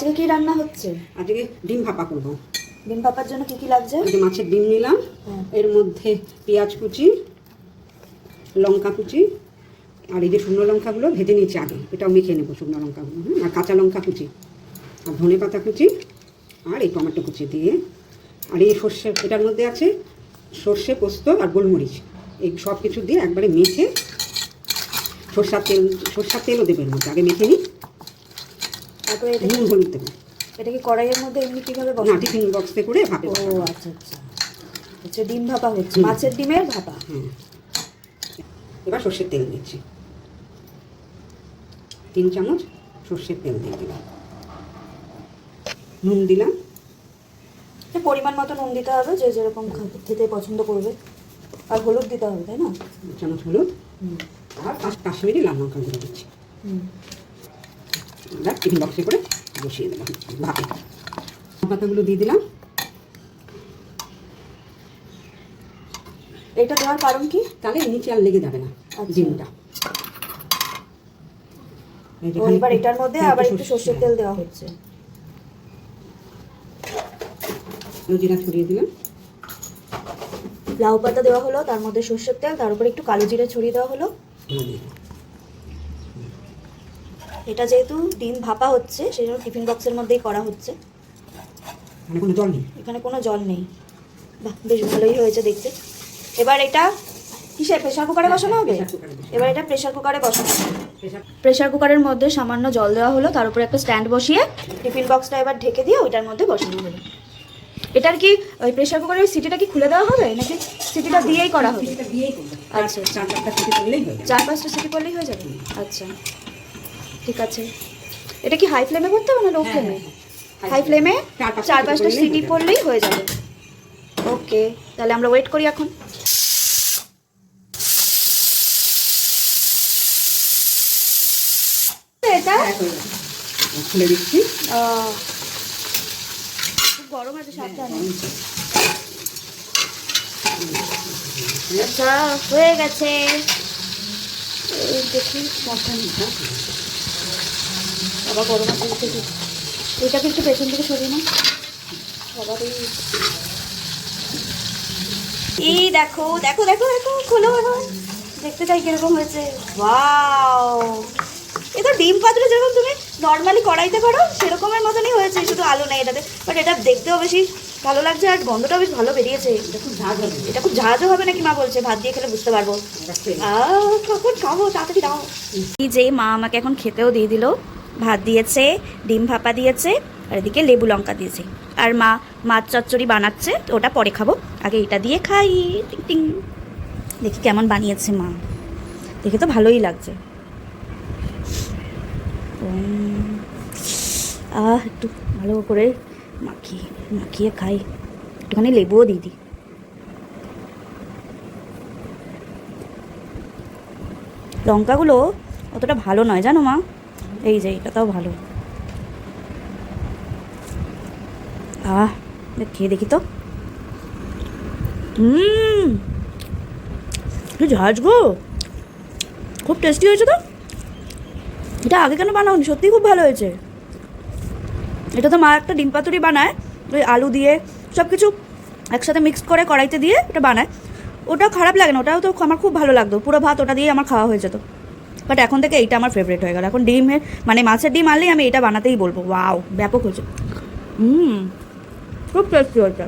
আজকে কি রান্না হচ্ছে? আজকে ডিম ভাপা করব। ডিম ভাপার জন্য কি কি লাগছে? এই যে মাছের ডিম নিলাম। হ্যাঁ। এর মধ্যে পেঁয়াজ কুচি লঙ্কা কুচি আর এই যে শুকনো লঙ্কাগুলো ভেজে নিয়েছি আগে। এটাও মেখে নেব শুকনো লঙ্কাগুলো হুম, আর কাঁচা লঙ্কা কুচি আর ধনে পাতা কুচি আর এই টমেটো কুচি দিয়ে। আর এই সর্ষে এটার মধ্যে আছে সর্ষে পোস্ত আর গোলমরিচ। এই সব কিছু দিয়ে একবারে মেখে সর্ষার তেল সর্ষার তেলও দেবেন মধ্যে। আগে মেখে নিই। তারপরে এটা নুন হলুদ দেবো এটা কি কড়াইয়ের মধ্যে এমনি কীভাবে না টিফিন বক্সে করে ভাপে ও আচ্ছা আচ্ছা। হচ্ছে ডিম ভাপা হচ্ছে মাছের ডিমের ভাপা। এবার সর্ষের তেল দিচ্ছি। তিন চামচ সর্ষের তেল দিয়ে দিলাম। নুন দিলাম। পরিমাণ মতো নুন দিতে হবে যে যেরকম খেতে পছন্দ করবে। আর হলুদ দিতে হবে তাই না? দু চামচ হলুদ। আর কাশ্মীরি লাল লঙ্কা গুঁড়ো দিচ্ছি। হুম। এবার টিফিন বক্সে করে বসিয়ে দিলাম ভাপে পাতাগুলো দিয়ে দিলাম। এটা দেওয়ার কারণ কি? তাহলে নিচে আর লেগে যাবে না আচ্ছা। ডিমটা। এবার এটার মধ্যে আবার একটু সর্ষের তেল দেওয়া হচ্ছে। জিরা ছড়িয়ে দিলাম। লাউ পাতা দেওয়া হলো তার মধ্যে সর্ষের তেল তার উপর একটু কালো জিরে ছড়িয়ে দেওয়া হলো। এটা যেহেতু ডিম ভাপা হচ্ছে সেই জন্য টিফিন বক্সের মধ্যেই করা হচ্ছে। কোনো জল নেই? এখানে কোনো জল নেই। বাহ বেশ ভালোই হয়েছে দেখতে। এবার এটা কিসে প্রেশার কুকারে বসানো হবে? বসাবো। এবার এটা প্রেশার কুকারে বসানো হবে। প্রেসার প্রেশার কুকারের মধ্যে সামান্য জল দেওয়া হলো তার উপরে একটা স্ট্যান্ড বসিয়ে টিফিন বক্সটা এবার ঢেকে দিয়ে ওইটার মধ্যে বসানো হলো। এটার কি ওই প্রেশার কুকারের সিটিটা কি খুলে দেওয়া হবে নাকি সিটিটা দিয়েই করা হবে? সিটিটা দিয়েই করবে। আচ্ছা। হয়ে যাবে। চার পাঁচটা সিটি করলেই হয়ে যাবে? আচ্ছা। ঠিক আছে। এটা কি হাই ফ্লেমে করতে হবে না লো হ্যাঁ, ফ্লেমে হ্যাঁ, হাই ফ্লেমে চার পাঁচটা সিটি পড়লেই হয়ে যাবে। ওকে তাহলে আমরা ওয়েট করি এখন। এটা হ্যাঁ, হয়ে গেছে। খুলে দিচ্ছি। আহ, খুব গরম আছে সাবধানে। আচ্ছা হয়ে গেছে। দেখি। সাবধানে বাবা গরম আছে দেখি এটাকে একটু পেছন থেকে সরিয়ে না বাবা এই দেখো দেখো দেখো দেখো খোলো এবার দেখতে চাই কীরকম হয়েছে। ওয়াও! এ তো ডিম পাত্র যেরকম তুমি নর্মালি কড়াইতে করো সেরকমের মতনই হয়েছে শুধু আলু নেই এটাতে। বাট এটা দেখতেও বেশি ভালো লাগছে আর গন্ধটাও বেশ ভালো বেরিয়েছে। এটা খুব ঝাঁজ হবে। এটা খুব ঝাঁঝও হবে নাকি মা বলছে? ভাত দিয়ে খেলে বুঝতে পারব। কখন খাব? তাড়াতাড়ি দাও। এই যে মা আমাকে এখন খেতেও দিয়ে দিল। ভাত দিয়েছে, ডিম ভাপা দিয়েছে, আর এদিকে লেবু লঙ্কা দিয়েছে। আর মা মাছ চচ্চড়ি বানাচ্ছে, তো ওটা পরে খাব। আগে এটা দিয়ে খাই। টিং টিং। দেখি কেমন বানিয়েছে মা। দেখে তো ভালোই লাগছে। আহ, একটু ভালো করে মাখিয়ে মাখিয়ে খাই। একটুখানি লেবুও দিয়ে দিই। লঙ্কাগুলো অতটা ভালো নয়, জানো মা? এই যে এটাটাও ভালো। আহ খেয়ে দেখি তো। হুম গো। খুব টেস্টি হয়েছে তো। এটা আগে কেন বানাওনি? সত্যি খুব ভালো হয়েছে। এটা তো মা একটা ডিম পাতুরি বানায়, ওই আলু দিয়ে সব কিছু একসাথে মিক্স করে কড়াইতে দিয়ে এটা বানায়। ওটা খারাপ লাগে না, ওটাও তো আমার খুব ভালো লাগতো। পুরো ভাত ওটা দিয়ে আমার খাওয়া হয়ে যেত। বাট এখন থেকে এইটা আমার ফেভারিট হয়ে গেল। এখন ডিমের মানে মাছের ডিম আনলেই আমি এটা বানাতেই বলব। ওয়াও ব্যাপক হয়েছে। হুম, খুব টেস্টি হয়েছে।